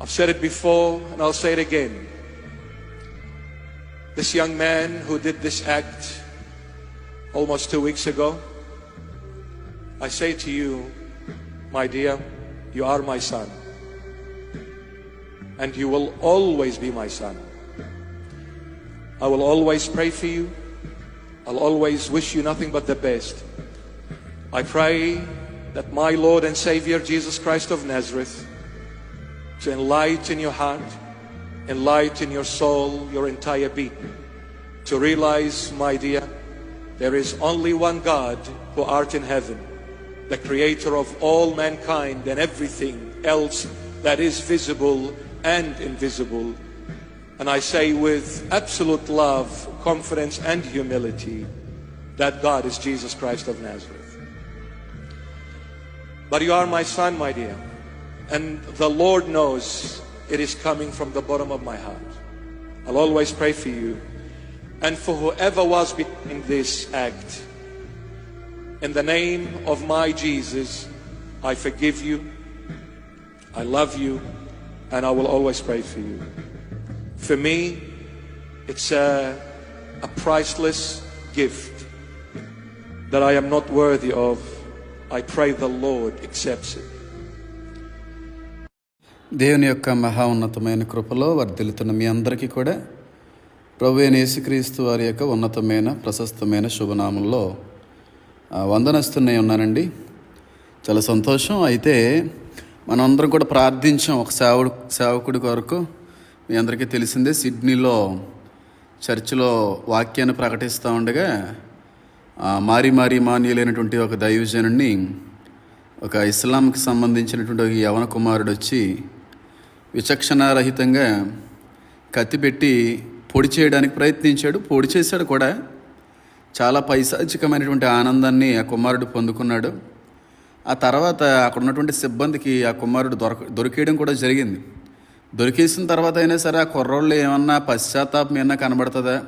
I've said it before and I'll say it again. This young man who did this act almost two weeks ago, I say to you, my dear, you are my son. And you will always be my son. I will always pray for you. I'll always wish you nothing but the best. I pray that my Lord and Savior Jesus Christ of Nazareth to enlighten your heart, enlighten your soul, your entire being, to realize, my dear, there is only one God who art in heaven, the creator of all mankind and everything else that is visible and invisible. And I say with absolute love, confidence, and humility that God is Jesus Christ of Nazareth. But you are my son, my dear. And the Lord knows it is coming from the bottom of my heart. I'll always pray for you and for whoever was behind this act. In the name of my Jesus, I forgive you, I love you, and I will always pray for you. For me, it's a, a priceless gift that I am not worthy of. I pray the Lord accepts it. దేవుని యొక్క మహా ఉన్నతమైన కృపలో వర్ధిల్లుతున్న మీ అందరికీ కూడా ప్రభు యేసుక్రీస్తు వారి యొక్క ఉన్నతమైన ప్రశస్తమైన శుభనామంలో వందనస్తున్నాయి ఉన్నానండి. చాలా సంతోషం. అయితే మనందరం కూడా ప్రార్థించాం ఒక సేవడు సేవకుడి కొరకు. మీ అందరికీ తెలిసిందే సిడ్నీలో చర్చిలో వాక్యాన్ని ప్రకటిస్తూ ఉండగా మారి మారి మాన్యులైనటువంటి ఒక దైవజనుడిని ఒక ఇస్లాంకి సంబంధించినటువంటి ఒక యవన కుమారుడు వచ్చి విచక్షణారహితంగా కత్తిపెట్టి పొడి చేయడానికి ప్రయత్నించాడు. పొడి చేశాడు కూడా. చాలా పైశాచికమైనటువంటి ఆనందాన్ని ఆ కుమారుడు పొందుకున్నాడు. ఆ తర్వాత అక్కడ ఉన్నటువంటి సిబ్బందికి ఆ కుమారుడు దొరక దొరికేయడం కూడా జరిగింది. దొరికేసిన తర్వాత అయినా సరే ఆ కుర్రోళ్ళు ఏమన్నా పశ్చాత్తాపం ఏమన్నా కనబడుతుందా?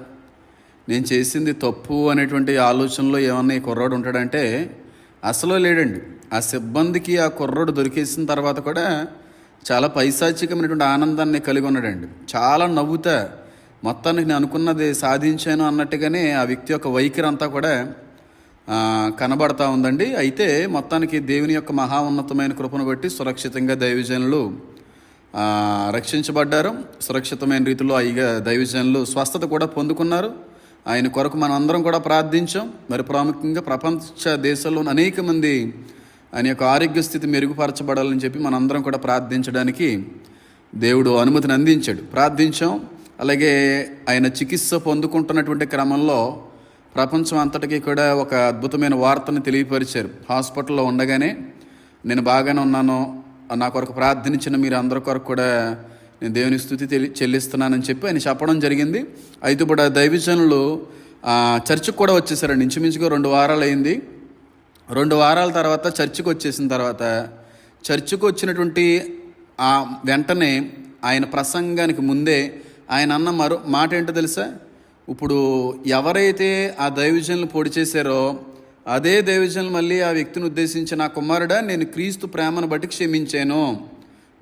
నేను చేసింది తప్పు అనేటువంటి ఆలోచనలో ఏమన్నా ఈ కుర్రోడు ఉంటాడంటే అసలు లేడండి. ఆ సిబ్బందికి ఆ కుర్రోడు దొరికేసిన తర్వాత కూడా చాలా పైశాచికమైనటువంటి ఆనందాన్ని కలిగి ఉన్నాడండి. చాలా నవ్వుతా మొత్తానికి నేను అనుకున్నది సాధించాను అన్నట్టుగానే ఆ వ్యక్తి యొక్క వైఖరి అంతా కూడా కనబడతా ఉందండి. అయితే మొత్తానికి దేవుని యొక్క మహా ఉన్నతమైన కృపను బట్టి సురక్షితంగా దైవజనులు రక్షించబడ్డారు. సురక్షితమైన రీతిలో అయిగా దైవజనులు స్వస్థత కూడా పొందుకున్నారు. ఆయన కొరకు మనం అందరం కూడా ప్రార్థించాం. మరి ప్రాముఖ్యంగా ప్రపంచ దేశాల్లోని అనేక మంది ఆయన యొక్క ఆరోగ్య స్థితి మెరుగుపరచబడాలని చెప్పి మనందరం కూడా ప్రార్థించడానికి దేవుడు అనుమతిని అందించాడు. ప్రార్థించాం. అలాగే ఆయన చికిత్స పొందుకుంటున్నటువంటి క్రమంలో ప్రపంచం అంతటికీ కూడా ఒక అద్భుతమైన వార్తను తెలియపరిచారు. హాస్పిటల్లో ఉండగానే నేను బాగానే ఉన్నాను. నా కొరకు ప్రార్థించిన మీరు అందరి కొరకు కూడా నేను దేవుని స్థుతి తెలి చెల్లిస్తున్నానని చెప్పి ఆయన చెప్పడం జరిగింది. అయితే ఇప్పుడు దైవజనులు చర్చికి కూడా వచ్చేసారండి. ఇంచుమించుగా రెండు వారాలు అయింది. రెండు వారాల తర్వాత చర్చికి వచ్చేసిన తర్వాత చర్చికి వచ్చినటువంటి ఆ వెంటనే ఆయన ప్రసంగానికి ముందే ఆయన అన్న మరో మాట ఏంటో తెలుసా? ఇప్పుడు ఎవరైతే ఆ దైవజనులు పొడి చేశారో అదే దైవజనులు మళ్ళీ ఆ వ్యక్తిని ఉద్దేశించి నా కుమారుడా నేను క్రీస్తు ప్రేమను బట్టి క్షమించాను.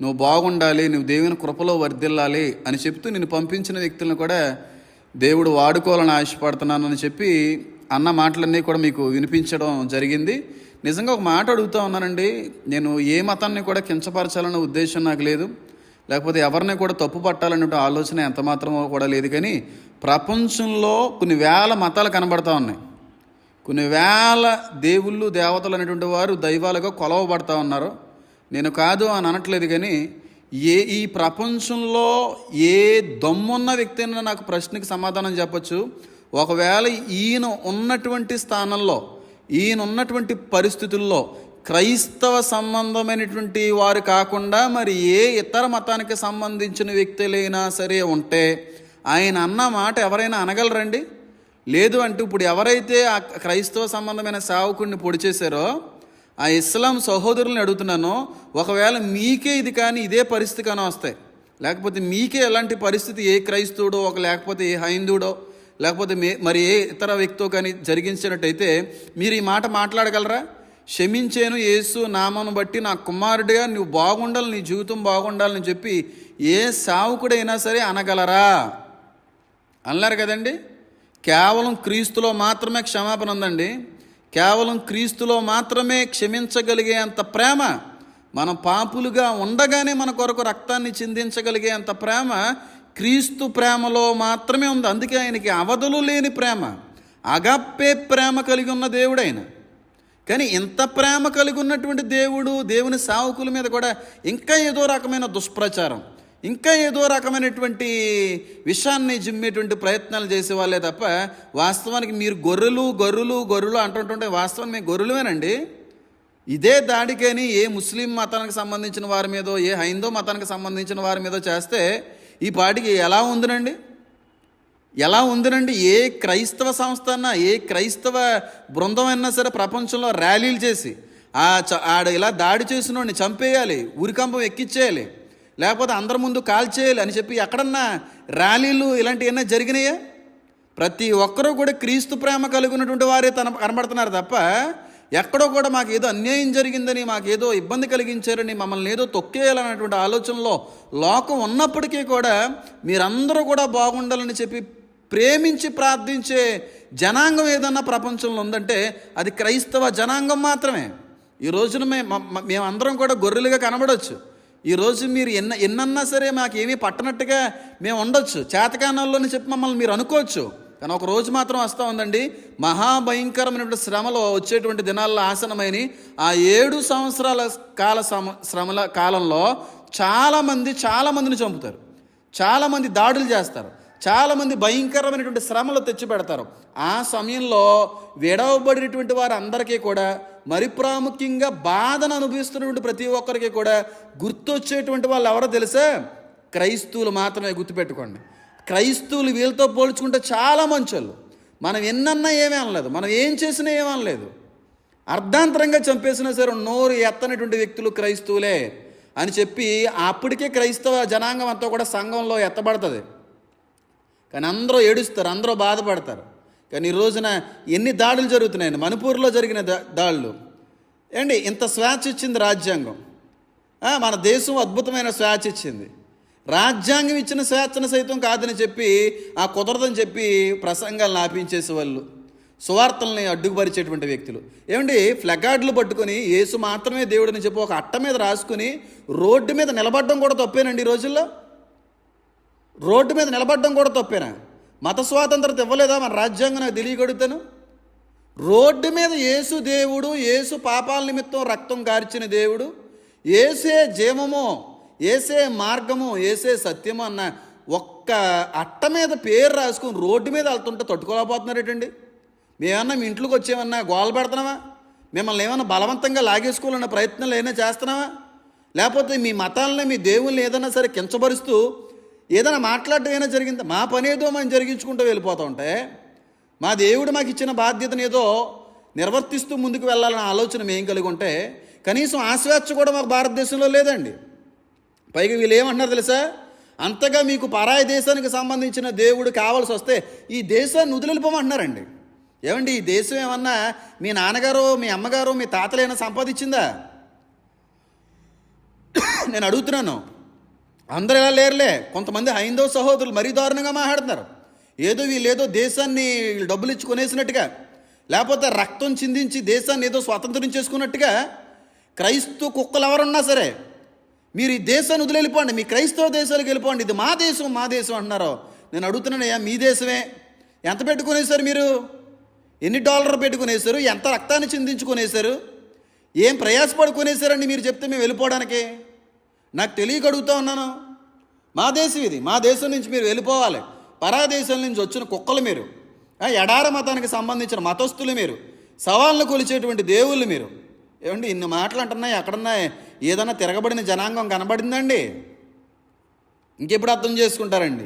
నువ్వు బాగుండాలి నువ్వు దేవుని కృపలో వర్ధిల్లాలి అని చెప్తూ నేను పంపించిన వ్యక్తులను కూడా దేవుడు వాడుకోవాలని ఆశపడుతున్నానని చెప్పి అన్న మాటలన్నీ కూడా మీకు వినిపించడం జరిగింది. నిజంగా ఒక మాట అడుగుతా ఉన్నానండి. నేను ఏ మతాన్ని కూడా కించపరచాలన్న ఉద్దేశం నాకు లేదు. లేకపోతే ఎవరిని కూడా తప్పు పట్టాలనే ఆలోచన ఎంత మాత్రమో కూడా లేదు. కానీ ప్రపంచంలో కొన్ని వేల మతాలు కనబడతా ఉన్నాయి. కొన్ని వేల దేవుళ్ళు దేవతలు అనేటువంటి వారు దైవాలుగా కొలవబడతా ఉన్నారు. నేను కాదు అని అనట్లేదు కానీ ఏ ఈ ప్రపంచంలో ఏ దమ్మున్న వ్యక్తి అయినా నాకు ప్రశ్నకి సమాధానం చెప్పచ్చు. ఒకవేళ ఈయన ఉన్నటువంటి స్థానంలో ఈయన ఉన్నటువంటి పరిస్థితుల్లో క్రైస్తవ సంబంధమైనటువంటి వారు కాకుండా మరి ఏ ఇతర మతానికి సంబంధించిన వ్యక్తులైనా సరే ఉంటే ఆయన అన్న మాట ఎవరైనా అనగలరండి? లేదు అంటే ఇప్పుడు ఎవరైతే ఆ క్రైస్తవ సంబంధమైన సేవకుడిని పొడి చేశారో ఆ ఇస్లాం సహోదరుల్ని అడుగుతున్నానో ఒకవేళ మీకే ఇది కానీ ఇదే పరిస్థితి కానీ వస్తాయి. లేకపోతే మీకే ఎలాంటి పరిస్థితి? ఏ క్రైస్తవుడో ఒక లేకపోతే ఏ హైందుడో లేకపోతే మే మరి ఏ ఇతర వ్యక్తితో కానీ జరిగించినట్టయితే మీరు ఈ మాట మాట్లాడగలరా? క్షమించేను యేసు నామను బట్టి నా కుమారుడిగా నువ్వు బాగుండాలి నీ జీవితం బాగుండాలని చెప్పి ఏ సావుకుడైనా సరే అనగలరా? అన్నారు కదండి? కేవలం క్రీస్తులో మాత్రమే క్షమాపణ ఉందండి. కేవలం క్రీస్తులో మాత్రమే క్షమించగలిగే అంత ప్రేమ మనం పాపులుగా ఉండగానే మన కొరకు రక్తాన్ని చిందించగలిగే అంత ప్రేమ క్రీస్తు ప్రేమలో మాత్రమే ఉంది. అందుకే ఆయనకి అవధులు లేని ప్రేమ. అగప్పే ప్రేమ కలిగి ఉన్న దేవుడు ఆయన కానీ ఇంత ప్రేమ కలిగి ఉన్నటువంటి దేవుడు దేవుని సావుకుల మీద కూడా ఇంకా ఏదో రకమైన దుష్ప్రచారం ఇంకా ఏదో రకమైనటువంటి విషయాన్ని జిమ్మేటువంటి ప్రయత్నాలు చేసే వాళ్ళే తప్ప వాస్తవానికి మీరు గొర్రెలు గొర్రెలు గొర్రెలు అంటుంటుంటే వాస్తవానికి మేము గొర్రెలమేనండి ఇదే దాడికని ఏ ముస్లిం మతానికి సంబంధించిన వారి మీదో ఏ హైందో మతానికి సంబంధించిన వారి మీదో చేస్తే ఈ పాటికి ఎలా ఉందినండి? ఎలా ఉందినండి? ఏ క్రైస్తవ సంస్థ అన్నా ఏ క్రైస్తవ బృందం అయినా సరే ప్రపంచంలో ర్యాలీలు చేసి ఆ చ ఆడ ఇలా దాడి చేసిన వాడిని చంపేయాలి ఉరికంపం ఎక్కిచ్చేయాలి లేకపోతే అందరి ముందు కాల్చేయాలి అని చెప్పి ఎక్కడన్నా ర్యాలీలు ఇలాంటివన్నా జరిగినాయా? ప్రతి ఒక్కరూ కూడా క్రీస్తు ప్రేమ కలిగినటువంటి వారే తన కనబడుతున్నారు తప్ప ఎక్కడో కూడా మాకు ఏదో అన్యాయం జరిగిందని మాకు ఏదో ఇబ్బంది కలిగించారని మమ్మల్ని ఏదో తొక్కేయాలన్నటువంటి ఆలోచనలో లోకం ఉన్నప్పటికీ కూడా మీరందరూ కూడా బాగుండాలని చెప్పి ప్రేమించి ప్రార్థించే జనాంగం ఏదన్నా ప్రపంచంలో ఉందంటే అది క్రైస్తవ జనాంగం మాత్రమే. ఈ రోజున మే మేమందరం కూడా గొర్రెలుగా కనబడవచ్చు ఈ రోజు మీరు ఎన్న ఎన్నన్నా సరే మాకేమీ పట్టనట్టుగా మేము ఉండొచ్చు చేతకానంలోని చెప్పి మమ్మల్ని మీరు అనుకోవచ్చు. కానీ ఒక రోజు మాత్రం వస్తూ ఉందండి. మహాభయంకరమైనటువంటి శ్రమలో వచ్చేటువంటి దినాల్లో ఆసనమైన ఆ ఏడు సంవత్సరాల కాల సమ శ్రమల కాలంలో చాలామంది చాలామందిని చంపుతారు. చాలామంది దాడులు చేస్తారు. చాలామంది భయంకరమైనటువంటి శ్రమలు తెచ్చిపెడతారు. ఆ సమయంలో విడవబడినటువంటి వారందరికీ కూడా మరి ప్రాముఖ్యంగా బాధను అనుభవిస్తున్నటువంటి ప్రతి ఒక్కరికి కూడా గుర్తొచ్చేటువంటి వాళ్ళు ఎవరో తెలుసా? క్రైస్తవులు మాత్రమే గుర్తుపెట్టుకోండి. క్రైస్తవులు వీళ్ళతో పోల్చుకుంటే చాలా మంచోళ్ళు. మనం ఎన్నన్నా ఏమీ అనలేదు. మనం ఏం చేసినా ఏమీ అనలేదు. అర్ధాంతరంగా చంపేసినా సరే నోరు ఎత్తనటువంటి వ్యక్తులు క్రైస్తవులే అని చెప్పి అప్పటికే క్రైస్తవ జనాంగం అంతా కూడా సంఘంలో ఎత్తబడుతుంది. కానీ అందరూ ఏడుస్తారు అందరూ బాధపడతారు. కానీ ఈ రోజున ఎన్ని దాడులు జరుగుతున్నాయండి? మణిపూర్లో జరిగిన దా దాడులు. ఏండి ఇంత స్వేచ్ఛ ఇచ్చింది రాజ్యాంగం. మన దేశం అద్భుతమైన స్వేచ్ఛ ఇచ్చింది. రాజ్యాంగం ఇచ్చిన స్వేచ్ఛను సైతం కాదని చెప్పి ఆ కుదరదని చెప్పి ప్రసంగాలను ఆపించేసే వాళ్ళు సువార్తల్ని అడ్డుపరిచేటువంటి వ్యక్తులు. ఏమండి ఫ్లగార్డులు పట్టుకొని యేసు మాత్రమే దేవుడని చెప్పి ఒక అట్ట మీద రాసుకుని రోడ్డు మీద నిలబడడం కూడా తప్పేనండి ఈ రోజుల్లో? రోడ్డు మీద నిలబడడం కూడా తప్పేనా? మత స్వాతంత్రత ఇవ్వలేదా మన రాజ్యాంగం నాకు తెలియగడుగుతాను? రోడ్డు మీద యేసు దేవుడు యేసు పాపాల నిమిత్తం రక్తం కార్చిన దేవుడు ఏసే జీవమో ఏసే మార్గము ఏసే సత్యము అన్న ఒక్క అట్ట మీద పేరు రాసుకుని రోడ్డు మీద వెళ్తుంటే తట్టుకోలేకపోతున్నారేటండి? మేమన్నా మీ ఇంట్లోకి వచ్చేమన్నా గోల పెడుతున్నావా? మిమ్మల్ని ఏమన్నా బలవంతంగా లాగేసుకోవాలన్న ప్రయత్నాలు ఏమైనా చేస్తున్నావా? లేకపోతే మీ మతాలని మీ దేవుల్ని ఏదైనా సరే కించపరుస్తూ ఏదైనా మాట్లాడటం ఏమైనా జరిగిందా? మా పని ఏదో మనం జరిగించుకుంటూ వెళ్ళిపోతూ ఉంటే మా దేవుడు మాకు ఇచ్చిన బాధ్యతను ఏదో నిర్వర్తిస్తూ ముందుకు వెళ్ళాలనే ఆలోచన మేము కలిగి ఉంటే కనీసం ఆ స్వేచ్ఛ కూడా మాకు భారతదేశంలో లేదండి. పైగా వీళ్ళు ఏమంటున్నారు తెలుసా? అంతగా మీకు పరాయి దేశానికి సంబంధించిన దేవుడు కావాల్సి వస్తే ఈ దేశాన్ని వదిలిపోమంటున్నారండి ఏమండి ఈ దేశం ఏమన్నా మీ నాన్నగారు మీ అమ్మగారు మీ తాతలైనా సంపాదించిందా? నేను అడుగుతున్నాను. అందరూ ఎలా లేరులే? కొంతమంది హైందవ సహోదరులు మరీ దారుణంగా మాట్లాడుతున్నారు. ఏదో వీళ్ళేదో దేశాన్ని వీళ్ళు డబ్బులు ఇచ్చి కొనేసినట్టుగా లేకపోతే రక్తం చిందించి దేశాన్ని ఏదో స్వాతంత్రం చేసుకున్నట్టుగా క్రైస్తవ కుక్కలు ఎవరున్నా సరే మీరు ఈ దేశాన్ని వదిలిపోండి మీ క్రైస్తవ దేశాలకు వెళ్ళిపోండి. ఇది మా దేశం మా దేశం అంటున్నారు. నేను అడుగుతున్నానయ్యా మీ దేశమే. ఎంత పెట్టుకునేసారు మీరు? ఎన్ని డాలర్లు పెట్టుకునేసారు ఎంత రక్తాన్ని చిందించుకునేసారు ఏం ప్రయాసపడుకునేసారండి మీరు చెప్తే మేము వెళ్ళిపోవడానికి? నాకు తెలియక అడుగుతా ఉన్నాను. మా దేశం ఇది మా దేశం నుంచి మీరు వెళ్ళిపోవాలి. పరా దేశం నుంచి వచ్చిన కుక్కలు మీరు. ఎడార మతానికి సంబంధించిన మతస్థులు మీరు. సవాళ్ళను కొలిచేటువంటి దేవుళ్ళు మీరు. ఏమండి ఇన్ని మాటలు అంటున్నాయి అక్కడున్నాయి ఏదైనా తిరగబడిన జనాంగం కనబడిందండి. ఇంకెప్పుడు అర్థం చేసుకుంటారండి?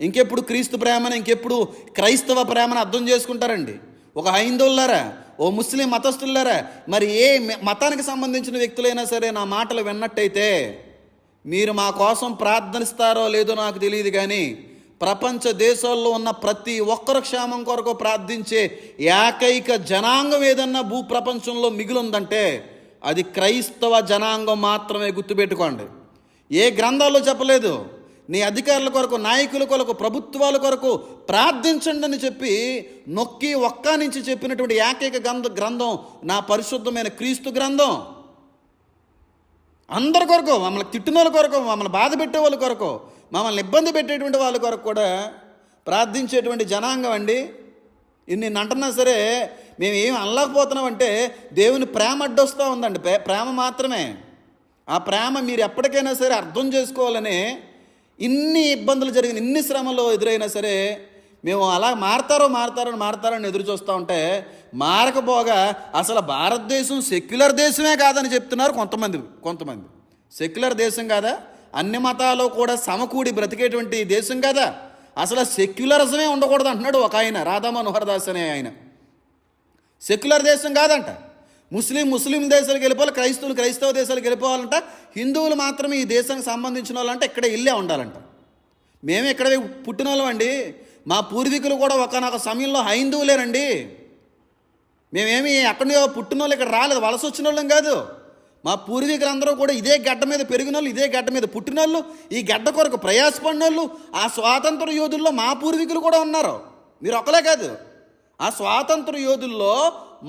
ఇంకెప్పుడు క్రీస్తు ప్రేమను ఇంకెప్పుడు క్రైస్తవ ప్రేమను అర్థం చేసుకుంటారండి? ఒక హైందువులారా ఓ ముస్లిం మతస్థులారా? మరి ఏ మతానికి సంబంధించిన వ్యక్తులైనా సరే నా మాటలు విన్నట్టయితే మీరు మా కోసం ప్రార్థనిస్తారో లేదో నాకు తెలియదు కానీ ప్రపంచ దేశాల్లో ఉన్న ప్రతి ఒక్కరు క్షేమం కొరకు ప్రార్థించే ఏకైక జనాంగం ఏదన్నా భూ ప్రపంచంలో మిగిలిందంటే అది క్రైస్తవ జనాంగం మాత్రమే గుర్తుపెట్టుకోండి. ఏ గ్రంథాల్లో చెప్పలేదు? నీ అధికారుల కొరకు నాయకుల కొరకు ప్రభుత్వాల కొరకు ప్రార్థించండి అని చెప్పి నొక్కి ఒక్క నుంచి చెప్పినటువంటి ఏకైక గ్రంథ గ్రంథం నా పరిశుద్ధమైన క్రీస్తు గ్రంథం. అందరి కొరకు మమ్మల్ని తిట్టిన వాళ్ళ కొరకు మమ్మల్ని బాధ పెట్టే వాళ్ళ కొరకు మమ్మల్ని ఇబ్బంది పెట్టేటువంటి వాళ్ళ కొరకు కూడా ప్రార్థించేటువంటి జనాంగం అండి. ఇన్ని అంటున్నా సరే మేము ఏమి అనలేకపోతున్నాం అంటే దేవుని ప్రేమ అడ్డొస్తూ ఉందండి. ప్రేమ మాత్రమే. ఆ ప్రేమ మీరు ఎప్పటికైనా సరే అర్థం చేసుకోవాలని ఇన్ని ఇబ్బందులు జరిగిన ఇన్ని శ్రమలు ఎదురైనా సరే మేము అలా మారతారో మారతారో మారతారని ఎదురు చూస్తూ ఉంటే మారకపోగా అసలు భారతదేశం సెక్యులర్ దేశమే కాదని చెప్తున్నారు కొంతమంది కొంతమంది. సెక్యులర్ దేశం కాదా? అన్ని మతాలు కూడా సమకూడి బ్రతికేటువంటి దేశం కదా? అసలు సెక్యులరిజమే ఉండకూడదు అంటున్నాడు ఒక ఆయన రాధా మనోహర్ దాస్ అనే ఆయన. సెక్యులర్ దేశం కాదంట. ముస్లిం ముస్లిం దేశాలకు వెళ్ళిపోవాలి క్రైస్తవులు క్రైస్తవ దేశాలకు వెళ్ళిపోవాలంట. హిందువులు మాత్రమే ఈ దేశానికి సంబంధించిన వాళ్ళంటే ఇక్కడ ఇల్లే ఉండాలంట. మేము ఇక్కడ పుట్టిన వాళ్ళం అండి. మా పూర్వీకులు కూడా ఒకనొక సమయంలో హైందువులేనండి. మేమేమి ఎక్కడో పుట్టిన వాళ్ళు ఇక్కడ రాలేదు వలస వచ్చిన వాళ్ళం కాదు. మా పూర్వీకులందరూ కూడా ఇదే గడ్డ మీద పెరిగిన వాళ్ళు ఇదే గడ్డ మీద పుట్టిన వాళ్ళు ఈ గడ్డ కొరకు ప్రయాసపడిన వాళ్ళు ఆ స్వాతంత్ర యోధుల్లో మా పూర్వీకులు కూడా ఉన్నారు. మీరు ఒకలే కాదు. ఆ స్వాతంత్ర యోధుల్లో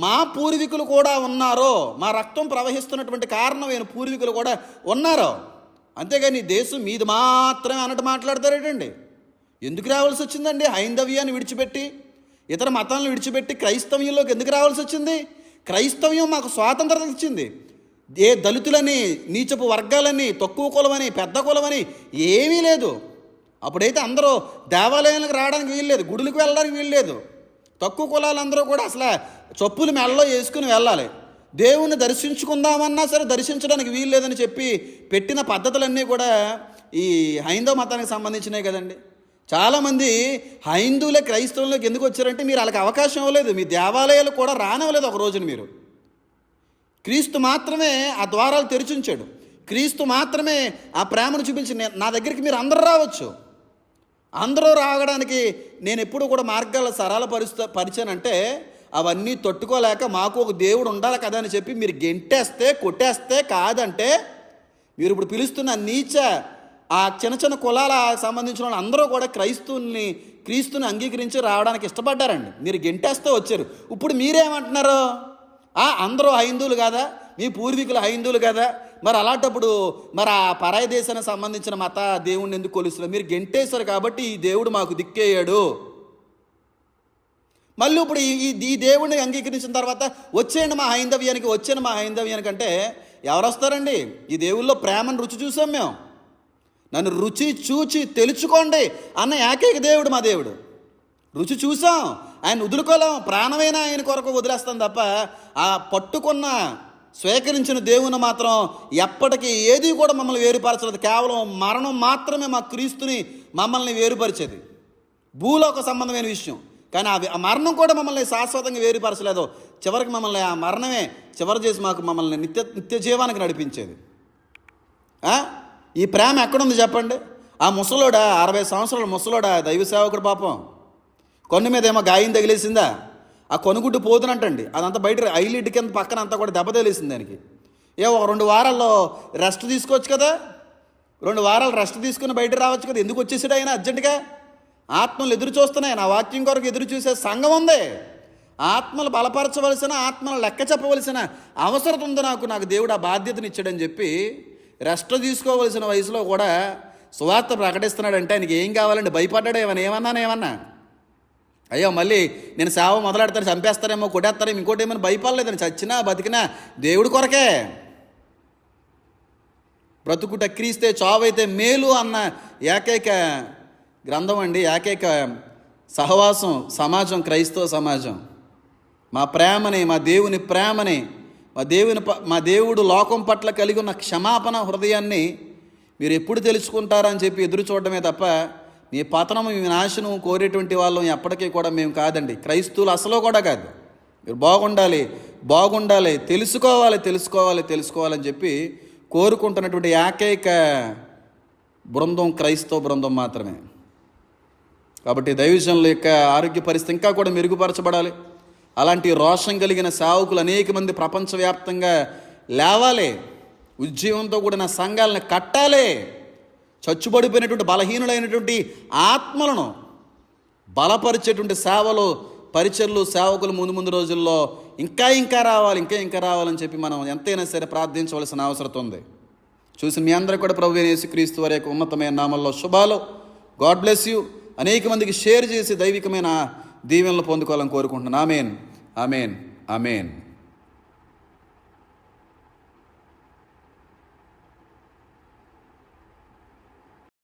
మా పూర్వీకులు కూడా ఉన్నారో మా రక్తం ప్రవహిస్తున్నటువంటి కారణమైన పూర్వీకులు కూడా ఉన్నారో. అంతేగాని దేశం మీది మాత్రమే అన్నట్టు మాట్లాడతారేటండి? ఎందుకు రావాల్సి వచ్చిందండి? హైందవ్యాన్ని విడిచిపెట్టి ఇతర మతాలను విడిచిపెట్టి క్రైస్తవ్యంలోకి ఎందుకు రావాల్సి వచ్చింది? క్రైస్తవ్యం మాకు స్వాతంత్రత ఇచ్చింది. ఏ దళితులని నీచపు వర్గాలని తక్కువ కులమని పెద్ద కులమని ఏమీ లేదు. అప్పుడైతే అందరూ దేవాలయాలకు రావడానికి వీల్లేదు గుడులకు వెళ్ళడానికి వీల్లేదు. తక్కువ కులాలందరూ కూడా అసలు చొప్పులు మెళ్ళలో వేసుకుని వెళ్ళాలి. దేవుణ్ణి దర్శించుకుందామన్నా సరే దర్శించడానికి వీలు లేదని చెప్పి పెట్టిన పద్ధతులన్నీ కూడా ఈ హైందవ మతానికి సంబంధించినవి కదండి. చాలామంది హైందువులే క్రైస్తవులకు ఎందుకు వచ్చారంటే మీరు వాళ్ళకి అవకాశం ఇవ్వలేదు. మీ దేవాలయాలు కూడా రానివ్వలేదు ఒక రోజున మీరు. క్రీస్తు మాత్రమే ఆ ద్వారాలు తెరిచి ఉంచాడు. క్రీస్తు మాత్రమే ఆ ప్రేమను చూపించి నా దగ్గరికి మీరు అందరూ రావచ్చు. అందరూ రావడానికి నేను ఎప్పుడు కూడా మార్గాలు సరళ పరుస్తా పరిచానంటే అవన్నీ తట్టుకోలేక మాకు ఒక దేవుడు ఉండాలి కదా అని చెప్పి మీరు గెంటేస్తే కొట్టేస్తే కాదంటే మీరు ఇప్పుడు పిలుస్తున్న నీచ ఆ చిన్న చిన్న కులాల సంబంధించిన వాళ్ళు అందరూ కూడా క్రైస్తువుని క్రీస్తుని అంగీకరించి రావడానికి ఇష్టపడ్డారండి. మీరు గెంటేస్తే వచ్చారు. ఇప్పుడు మీరేమంటున్నారు? ఆ అందరూ హైందువులు కదా? మీ పూర్వీకులు హైందువులు కదా? మరి అలాంటప్పుడు మరి ఆ పరాయి దేశానికి సంబంధించిన మత దేవుణ్ణి ఎందుకు కొలుస్తున్నారు? మీరు గెంటేశారు కాబట్టి ఈ దేవుడు మాకు దిక్కేయాడు. మళ్ళీ ఇప్పుడు ఈ ఈ- దేవుణ్ణి అంగీకరించిన తర్వాత వచ్చేయండి మా హైందవ్యానికి వచ్చేయండి మా హైందవ్యానికి అంటే ఎవరు వస్తారండి ఈ దేవుల్లో ప్రేమను రుచి చూసాం మేము. నన్ను రుచి చూచి తెలుసుకోండి అన్న ఏకైక దేవుడు మా దేవుడు. రుచి చూసాం ఆయన వదులుకోలేం ప్రాణమైన ఆయన కొరకు వదిలేస్తాం తప్ప ఆ పట్టుకున్న స్వీకరించిన దేవుని మాత్రం ఎప్పటికీ ఏది కూడా మమ్మల్ని వేరుపరచలేదు. కేవలం మరణం మాత్రమే మా క్రీస్తుని మమ్మల్ని వేరుపరిచేది. భూలోక సంబంధమైన విషయం. కానీ ఆ ఆ మరణం కూడా మమ్మల్ని శాశ్వతంగా వేరుపరచలేదు. చివరికి మమ్మల్ని ఆ మరణమే చివరి చేసి మాకు మమ్మల్ని నిత్య నిత్య జీవానికి నడిపించేది. ఈ ప్రేమ ఎక్కడుంది చెప్పండి? ఆ ముసలోడా అరవై సంవత్సరాల ముసలోడా దైవ సేవకుడు పాపం. కొన్ని మీద ఏమో గాయం తగిలేసిందా? ఆ కొనుగుడ్డు పోతున్నట్టండి అదంతా బయట ఐలిడ్ కింద పక్కన అంతా కూడా దెబ్బ తగిలేసింది దానికి. ఏ ఒక రెండు వారాల్లో రెస్ట్ తీసుకోవచ్చు కదా. రెండు వారాలు రెస్ట్ తీసుకుని బయట రావచ్చు కదా. ఎందుకు వచ్చేసాడు ఆయన అర్జెంటుగా? ఆత్మలు ఎదురు చూస్తున్నాయి. నా వాక్యం కొరకు ఎదురు చూసే సంఘం ఉంది. ఆత్మలు బలపరచవలసిన ఆత్మలు లెక్క చెప్పవలసిన అవసరం ఉంది నాకు. నాకు దేవుడు ఆ బాధ్యతను ఇచ్చాడని చెప్పి రెస్ట్ తీసుకోవలసిన వయసులో కూడా సువార్త ప్రకటిస్తున్నాడంటే ఆయనకి ఏం కావాలండి? భయపడ్డాడు ఏమన్నా? ఏమన్నా ఏమన్నా? అయ్యో మళ్ళీ నేను సేవ మొదలెడతాను చంపేస్తారేమో కొట్టేస్తారేమో ఇంకోటి ఏమైనా భయపడలేదని చచ్చినా బతికినా దేవుడి కొరకే. బ్రతుకుట క్రీస్తే చావైతే మేలు అన్న ఏకైక గ్రంథం అండి ఏకైక సహవాసం సమాజం క్రైస్తవ సమాజం. మా ప్రేమని మా దేవుని ప్రేమని మా దేవుని ప- మా దేవుడు లోకం పట్ల కలిగి ఉన్న క్షమాపణ హృదయాన్ని మీరు ఎప్పుడు తెలుసుకుంటారని చెప్పి ఎదురు చూడడమే తప్ప మీ పతనం మీ నాశనం కోరేటువంటి వాళ్ళం ఎప్పటికీ కూడా మేము కాదండి. క్రైస్తువులు అసలు కూడా కాదు. మీరు బాగుండాలి బాగుండాలి తెలుసుకోవాలి తెలుసుకోవాలి తెలుసుకోవాలని చెప్పి కోరుకుంటున్నటువంటి ఏకైక బృందం క్రైస్తవ బృందం మాత్రమే. కాబట్టి దైవజనుల యొక్క ఆరోగ్య పరిస్థితి ఇంకా కూడా మెరుగుపరచబడాలి. అలాంటి రోషం కలిగిన సేవకులు అనేక మంది ప్రపంచవ్యాప్తంగా లేవాలి. ఉద్యమంతో కూడిన సంఘాలను కట్టాలి. చచ్చుబడిపోయినటువంటి బలహీనులైనటువంటి ఆత్మలను బలపరిచేటువంటి సేవలు పరిచర్లు సేవకులు ముందు ముందు రోజుల్లో ఇంకా ఇంకా రావాలి ఇంకా ఇంకా రావాలని చెప్పి మనం ఎంతైనా సరే ప్రార్థించవలసిన అవసరం ఉంది. చూసి మీ అందరూ కూడా ప్రభు యేసుక్రీస్తు వారి యొక్క ఉన్నతమైన నామంలో శుభాలు. God bless you. అనేక మందికి షేర్ చేసి దైవికమైన దీవెనలు పొందుకోవాలని కోరుకుంటున్నాను. ఆమెన్. ఆమెన్. ఆమెన్.